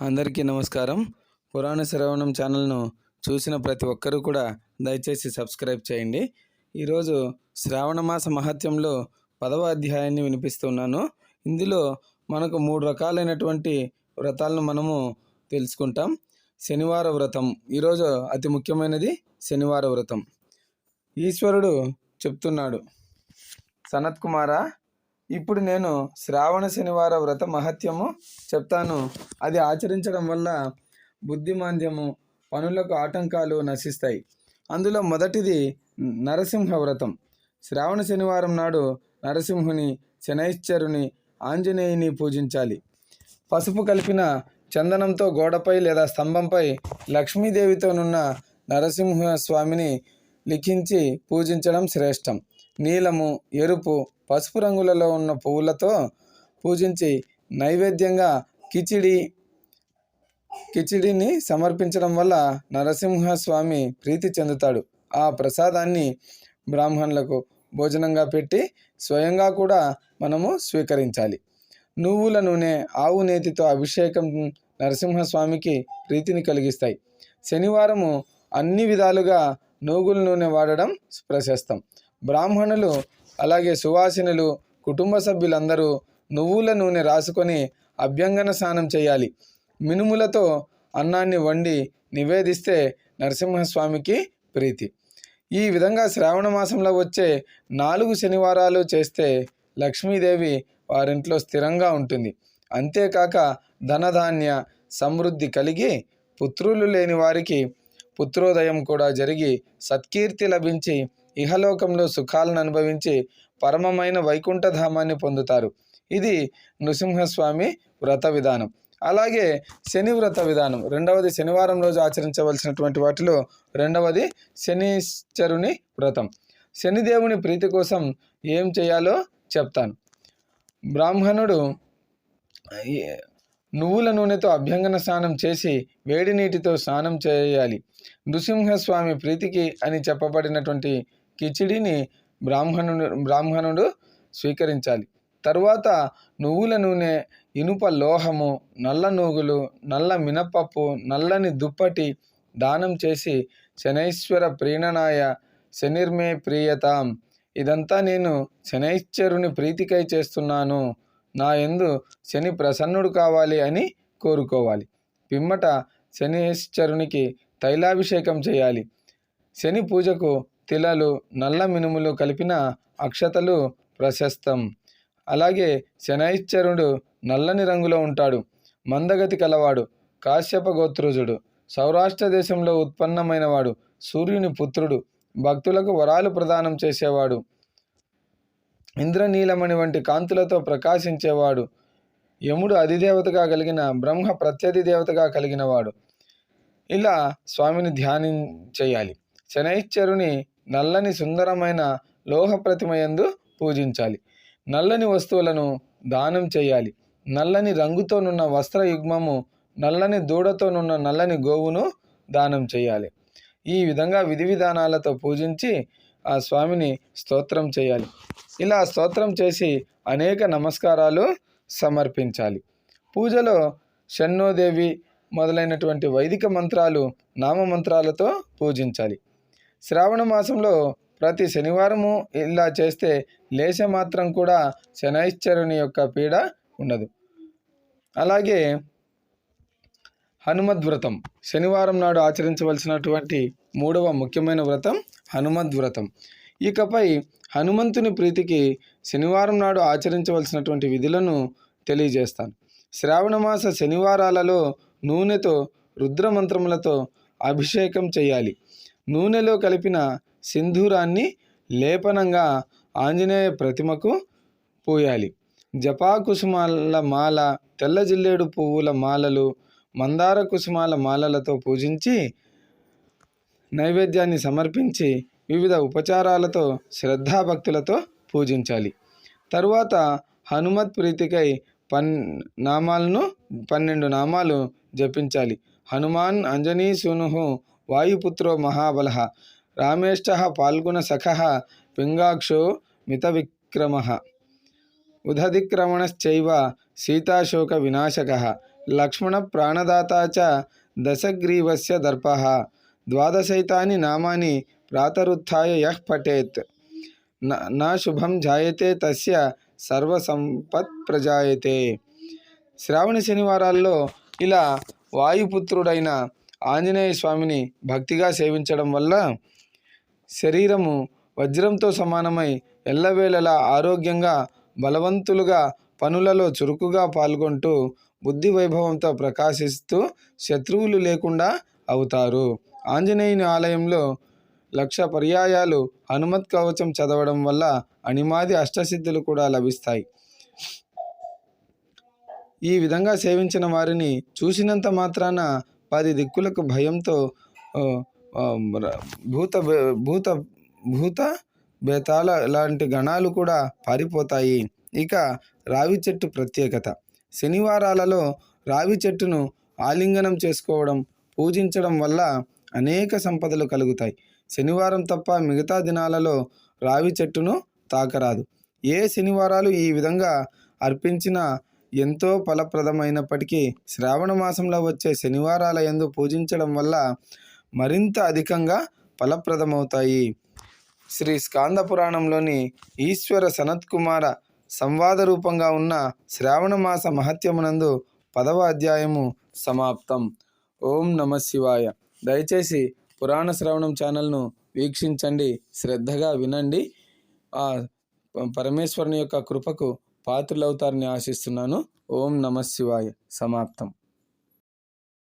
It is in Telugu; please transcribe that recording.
అందరికీ నమస్కారం. పురాణ శ్రవణం ఛానల్ను చూసిన ప్రతి ఒక్కరూ కూడా దయచేసి సబ్స్క్రైబ్ చేయండి. ఈరోజు శ్రావణ మాస మహత్యంలో పదవ అధ్యాయాన్ని వినిపిస్తున్నాను. ఇందులో మనకు మూడు రకాలైనటువంటి వ్రతాలను మనము తెలుసుకుంటాం. శనివార వ్రతం ఈరోజు అతి ముఖ్యమైనది శనివార వ్రతం. ఈశ్వరుడు చెప్తున్నాడు సనత్ కుమారా ఇప్పుడు నేను శ్రావణ శనివార వ్రత మహత్యము చెప్తాను. అది ఆచరించడం వల్ల బుద్ధిమాంద్యము పనులకు ఆటంకాలు నశిస్తాయి. అందులో మొదటిది నరసింహ వ్రతం. శ్రావణ శనివారం నాడు నరసింహుని శనైశ్చరుని ఆంజనేయుని పూజించాలి. పసుపు కలిపిన చందనంతో గోడపై లేదా స్తంభంపై లక్ష్మీదేవితోనున్న నరసింహ స్వామిని లిఖించి పూజించడం శ్రేష్టం. నీలము ఎరుపు పసుపు రంగులలో ఉన్న పువ్వులతో పూజించి నైవేద్యంగా కిచిడి కిచిడిని సమర్పించడం వల్ల నరసింహస్వామి ప్రీతి చెందుతాడు. ఆ ప్రసాదాన్ని బ్రాహ్మణులకు భోజనంగా పెట్టి స్వయంగా కూడా మనము స్వీకరించాలి. నువ్వుల నూనె ఆవు నేతితో అభిషేకం నరసింహస్వామికి ప్రీతిని కలిగిస్తాయి. శనివారము అన్ని విధాలుగా నూగుల నూనె వాడడం ప్రశస్తం. బ్రాహ్మణులు అలాగే సువాసినులు కుటుంబ సభ్యులందరూ నువ్వుల నూనె రాసుకొని అభ్యంగన స్నానం చేయాలి. మినుములతో అన్నాన్ని వండి నివేదిస్తే నరసింహస్వామికి ప్రీతి. ఈ విధంగా శ్రావణ మాసంలో వచ్చే నాలుగు శనివారాలు చేస్తే లక్ష్మీదేవి వారింట్లో స్థిరంగా ఉంటుంది. అంతేకాక ధనధాన్య సమృద్ధి కలిగి పుత్రులు లేని వారికి పుత్రోదయం కూడా జరిగి సత్కీర్తి లభించి ఇహలోకంలో సుఖాలను అనుభవించి పరమమైన వైకుంఠధామాన్ని పొందుతారు. ఇది నృసింహస్వామి వ్రత విధానం. అలాగే శని వ్రత విధానం. రెండవది శనివారం రోజు ఆచరించవలసినటువంటి వాటిలో రెండవది శనిశ్చరుని వ్రతం. శనిదేవుని ప్రీతి కోసం ఏం చేయాలో చెప్తాను. బ్రాహ్మణుడు నువ్వుల నూనెతో అభ్యంగన స్నానం చేసి వేడి నీటితో స్నానం చేయాలి. నృసింహస్వామి ప్రీతికి అని చెప్పబడినటువంటి కిచిడిని బ్రాహ్మణుడు బ్రాహ్మణుడు స్వీకరించాలి. తరువాత నువ్వుల నూనె ఇనుప లోహము నల్ల నూగులు నల్ల మినపప్పు నల్లని దుప్పటి దానం చేసి శనైశ్వర ప్రీణనాయ శనిర్మే ప్రియతాం. ఇదంతా నేను శనైశ్వరుని ప్రీతికై చేస్తున్నాను. నా ఎందు శని ప్రసన్నుడు కావాలి అని కోరుకోవాలి. పిమ్మట శనీశ్వరునికి తైలాభిషేకం చేయాలి. శని పూజకు తిలలు నల్ల మినుములు కలిపిన అక్షతలు ప్రశస్తం. అలాగే శనైశ్చరుడు నల్లని రంగులో ఉంటాడు. మందగతి కలవాడు కాశ్యప గోత్రుజుడు సౌరాష్ట్ర దేశంలో ఉత్పన్నమైనవాడు సూర్యుని పుత్రుడు భక్తులకు వరాలు ప్రదానం చేసేవాడు ఇంద్రనీలమణి వంటి కాంతులతో ప్రకాశించేవాడు యముడు అధిదేవతగా కలిగిన బ్రహ్మ ప్రత్యధి దేవతగా కలిగినవాడు. ఇలా స్వామిని ధ్యానం చేయాలి. శనైశ్చరుని నల్లని సుందరమైన లోహ ప్రతిమయందు పూజించాలి. నల్లని వస్తువులను దానం చేయాలి. నల్లని రంగుతోనున్న వస్త్ర యుగ్మము నల్లని దూడతోనున్న నల్లని గోవును దానం చేయాలి. ఈ విధంగా విధి విధానాలతో పూజించి ఆ స్వామిని స్తోత్రం చేయాలి. ఇలా స్తోత్రం చేసి అనేక నమస్కారాలు సమర్పించాలి. పూజలో షన్నోదేవి మొదలైనటువంటి వైదిక మంత్రాలు నామ మంత్రాలతో పూజించాలి. శ్రావణ మాసంలో ప్రతి శనివారము ఇలా చేస్తే లేశ మాత్రం కూడా శనైశ్చరుని యొక్క పీడ ఉండదు అలాగే హనుమద్వ్రతం శనివారం నాడు ఆచరించవలసినటువంటి మూడవ ముఖ్యమైన వ్రతం హనుమద్వ్రతం ఇకపై హనుమంతుని ప్రీతికి శనివారం నాడు ఆచరించవలసినటువంటి విధులను తెలియజేస్తాను. శ్రావణమాస శనివారాలలో నూనెతో రుద్రమంత్రములతో అభిషేకం చేయాలి. నూనెలో కలిపిన సింధూరాన్ని లేపనంగా ఆంజనేయ ప్రతిమకు పూయాలి. జపా కుసుమాల మాల తెల్ల జిల్లేడు పువ్వుల మాలలు మందార కుసుమాల మాలలతో పూజించి నైవేద్యాన్ని సమర్పించి వివిధ ఉపచారాలతో శ్రద్ధాభక్తులతో పూజించాలి. తరువాత హనుమత్ ప్రీతికై పన్ నామాలను పన్నెండు నామాలు జపించాలి. హనుమాన్ అంజనీ సునుహు వాయుపుత్రో మహాబల రామేష్ట పాల్గొన సఖ పింగాక్షో మిత విక్రమ ఉదధిక్రమణశ్చైవ సీతాశోక వినాశక లక్ష్మణ ప్రాణదాత చ దశగ్రీవస్య దర్పః ద్వాదశైతాని నామాని ప్రాతరుత్య యః పఠేత్. నా శుభం జాయతే తస్య సర్వసంపత్ ప్రజాయతే శ్రావణ శనివారాల్లో ఇలా వాయుపుత్రుడైన ఆంజనేయ స్వామిని భక్తిగా సేవించడం వల్ల శరీరము వజ్రంతో సమానమై ఎల్లవేళలా ఆరోగ్యంగా బలవంతులుగా పనులలో చురుకుగా పాల్గొంటూ బుద్ధి వైభవంతో ప్రకాశిస్తూ శత్రువులు లేకుండా అవుతారు. ఆంజనేయుని ఆలయంలో లక్ష పర్యాయాలు హనుమత్ కవచం చదవడం వల్ల అనిమాది అష్టసిద్ధులు కూడా లభిస్తాయి. ఈ విధంగా సేవించిన వారిని చూసినంత మాత్రాన పది దిక్కులకు భయంతో భూత భూత భూత బేతాల లాంటి గణాలు కూడా పారిపోతాయి. ఇక రావి చెట్టు ప్రత్యేకత. శనివారాలలో రావి చెట్టును ఆలింగనం చేసుకోవడం పూజించడం వల్ల అనేక సంపదలు కలుగుతాయి. శనివారం తప్ప మిగతా దినాలలో రావి చెట్టును తాకరాదు. ఏ శనివారాలు ఈ విధంగా అర్పించిన ఎంతో ఫలప్రదమైనప్పటికీ శ్రావణ మాసంలో వచ్చే శనివారాల ఎందు పూజించడం వల్ల మరింత అధికంగా ఫలప్రదమవుతాయి. శ్రీ స్కాంద పురాణంలోని ఈశ్వర సనత్కుమార సంవాద రూపంగా ఉన్న శ్రావణ మాస మహత్యమునందు పదవ అధ్యాయము సమాప్తం. ఓం నమ శివాయ. దయచేసి పురాణ శ్రవణం ఛానల్ను వీక్షించండి శ్రద్ధగా వినండి. పరమేశ్వరుని యొక్క కృపకు పాత్రలవుతారని ఆశిస్తున్నాను. ఓం నమ శివాయ. సమాప్తం.